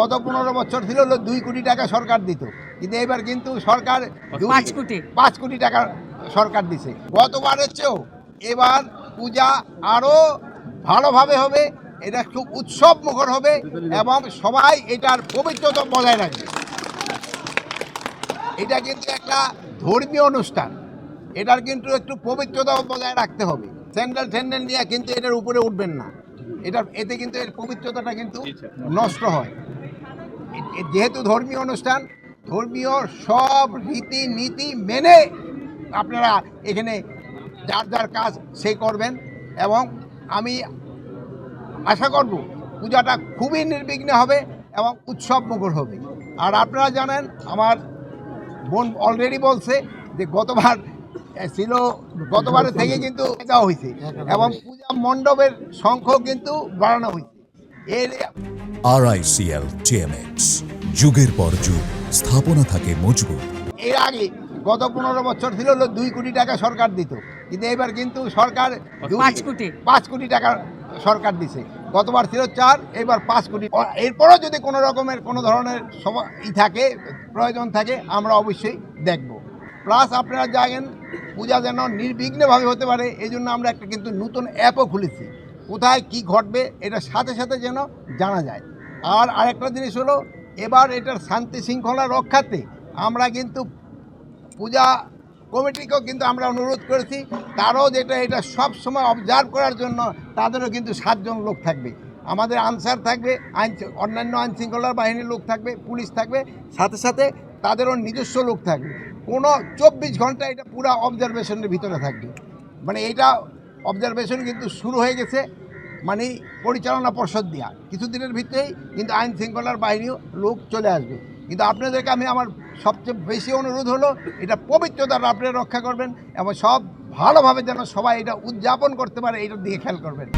গত পনেরো বছর ছিল হলো দুই কোটি টাকা সরকার দিত। কিন্তু এবার কিন্তু সরকার পাঁচ কোটি। পাঁচ কোটি টাকা সরকার দিছে। গতবারের চেয়েও এবার পূজা আরও ভালোভাবে হবে এটা খুব উৎসব মুখর হবে এবং সবাই এটার পবিত্রতা বজায় রাখবে। এটা কিন্তু একটা ধর্মীয় অনুষ্ঠান। এটার কিন্তু একটু পবিত্রতা বজায় রাখতে হবে। স্যান্ডেল ট্যান্ডেল নিয়ে কিন্তু এটার উপরে উঠবেন না। এটার এতে কিন্তু এর পবিত্রতাটা কিন্তু নষ্ট হয়। যেহেতু ধর্মীয় অনুষ্ঠান, ধর্মীয় সব রীতি নীতি মেনে আপনারা এখানে যার যার কাজ সে করবেন এবং আমি আশা করব পূজাটা খুবই নির্বিঘ্নে হবে এবং উৎসব মুখর হবে। আর আপনারা জানেন, আমার বোন অলরেডি বলছে যে গতবার ছিল, গতবারের থেকে কিন্তু দেওয়া হয়েছে এবং পূজা মণ্ডপের সংখ্যাও কিন্তু বাড়ানো হয়েছে। এর আরআইসিএল টিএমএক্স যুগের পর যুগ স্থাপনা থাকে মজবুত। এর আগে গত পনেরো বছর ছিল হলো দুই কোটি টাকা সরকার দিত। কিন্তু এবার কিন্তু সরকার পাঁচ কোটি। পাঁচ কোটি টাকা সরকার দিছে। গতবার ছিল চার এবার পাঁচ কোটি। এরপরও যদি কোনো রকমের কোনো ধরনের ই থাকে প্রয়োজন থাকে আমরা অবশ্যই দেখব। প্লাস আপনারা জানেন পূজা যেন নির্বিঘ্নভাবে হতে পারে এই জন্য আমরা একটা কিন্তু নতুন অ্যাপও খুলেছি। কোথায় কি ঘটবে, এটা সাথে সাথে যেন জানা যায়। আর আরেকটা জিনিস হলো, এবার এটার শান্তি শৃঙ্খলা রক্ষাতে আমরা কিন্তু পূজা কমিটিকেও কিন্তু আমরা অনুরোধ করেছি। তারও যেটা এটা সব সময় অবজার্ভ করার জন্য তাদেরও কিন্তু সাতজন লোক থাকবে। আমাদের আনসার থাকবে, আইন অন্যান্য আইন শৃঙ্খলার বাহিনীর লোক থাকবে, পুলিশ থাকবে, সাথে সাথে তাদেরও নিজস্ব লোক থাকবে। কোনো চব্বিশ ঘণ্টা এটা পুরো অবজারভেশনের ভিতরে থাকবে। মানে এটা অবজারভেশন কিন্তু শুরু হয়ে গেছে। মানে পরিচালনা পর্ষদ দেওয়া কিছুদিনের ভিতরেই কিন্তু আইন শৃঙ্খলার বাহিনীও লোক চলে আসবে। কিন্তু আপনাদেরকে আমি আমার সবচেয়ে বেশি অনুরোধ হলো, এটা পবিত্রতার আপনি রক্ষা করবেন এবং সব ভালোভাবে যেন সবাই এটা উদযাপন করতে পারে এটার দিকে খেয়াল করবেন।